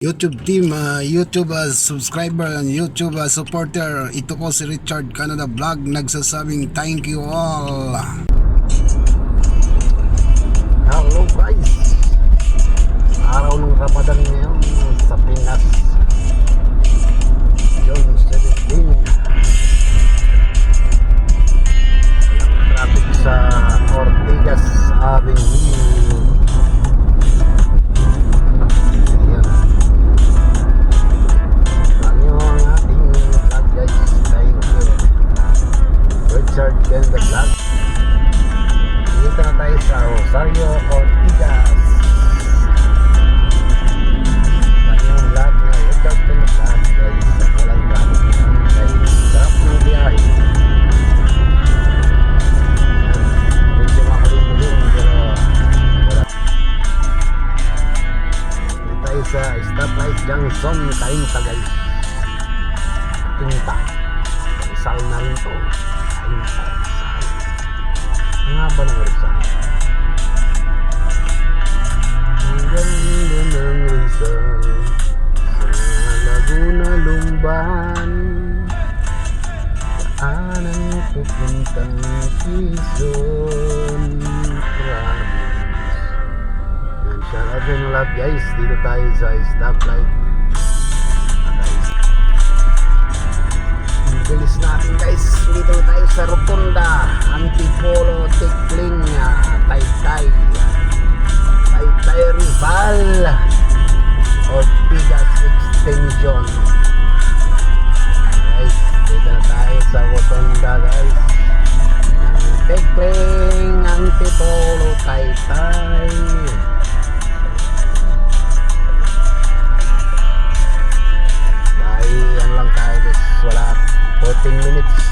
YouTube team, uh, YouTube uh, subscriber YouTube uh, supporter. Ito ko si Richard Canada Vlog nagsasabing thank you all. Stoplight junction Kainta guys. Kainta. Rizal na rin to. Kainta. Rizal. Ang haba ng Rizal. Ang ganda ng Rizal Sa Laguna Lumban Saan ang pupuntang Quezon Province Yan, shout out din lahat guys Dito tayo sa stoplight bilis natin guys dito tayo sa Rotunda. Antipolo Tikling Taytay. Taytay Rival Ortigas Extension. Guys dito na tayo sa Rotunda guys. Tikling Antipolo Taytay. Bye, yan lang tayo guys. Wala 14 minutes.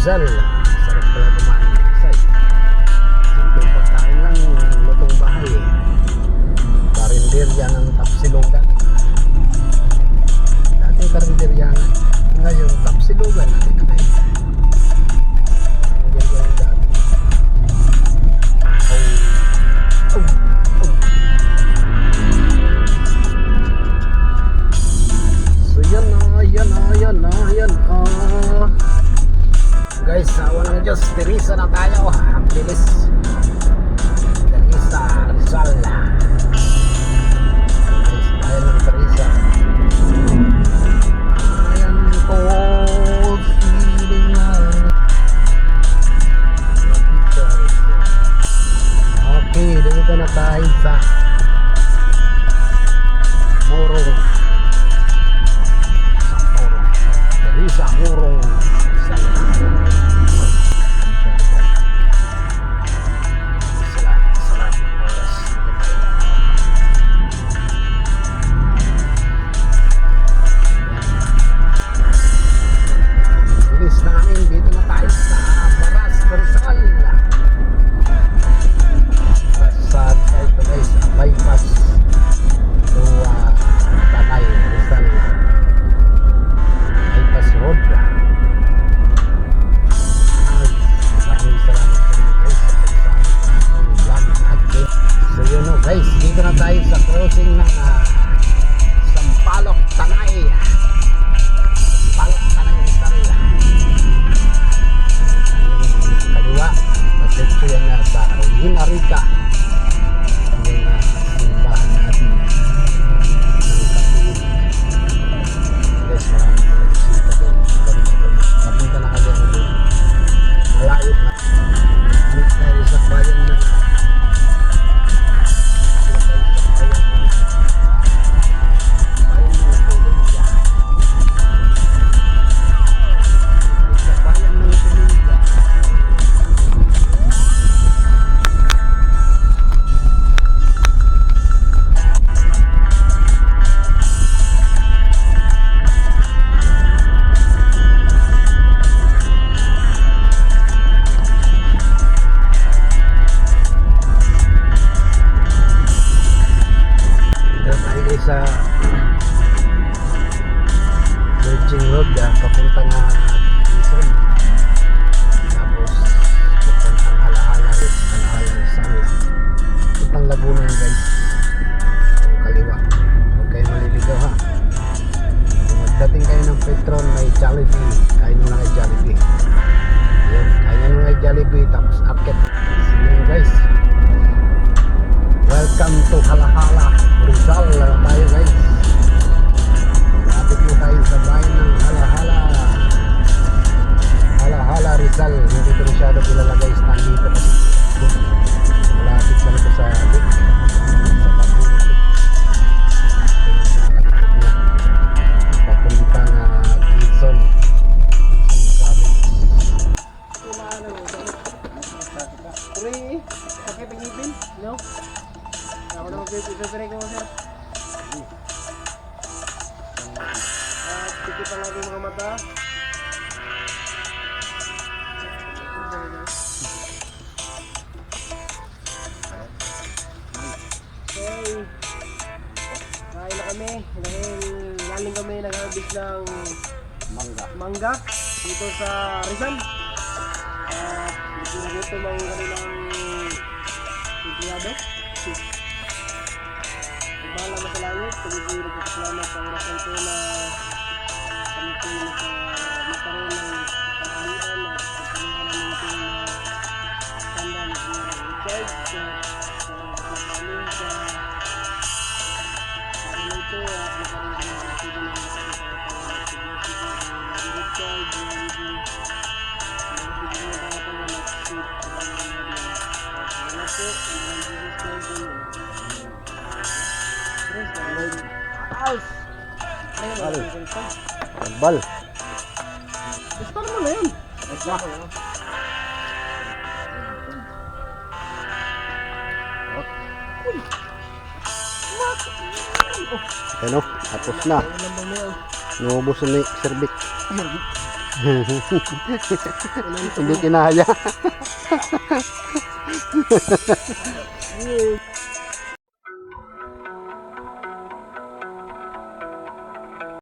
Rizal. Sarap pala kumain ng Rizal. Simpleng pagkain lang, lutong bahay eh. Karinderya ng Tapsilogan. Dati karinderya nga. Ngayon, Tapsilogan na rin and I'm bad crossing ng uh, Sampalok, Tanay Sampalok, Tanay, Rizal kaliwa magdito yan na sa Ruina Rica Kung magdating kayo ng Petron, may Jollibee. Kain mo na kay Jollibee. Yun, kain mo kay Jollibee. Tapos akit. Yun guys. Welcome to Halahala Rizal na tayo guys. Lapit mo tayo sa bayan ng Halahala. Halahala Rizal. Hindi ko masyado kilala guys. Nandito kasi No? Ako na mag-prepare ko sir. At tikit ang aking mga mata. Okay. Kain na kami dahil galing kami nag-harvest ng Mangga. mangga dito sa Rizal. At gutom ang kanilang empleyado. Bahala na sa langit, tuloy-tuloy na salamat sa oras ito na kami po naka Bal. Gusto mo na yun. Ano? Tapos na. Nuubos na ni Serbik. Hindi kinaya.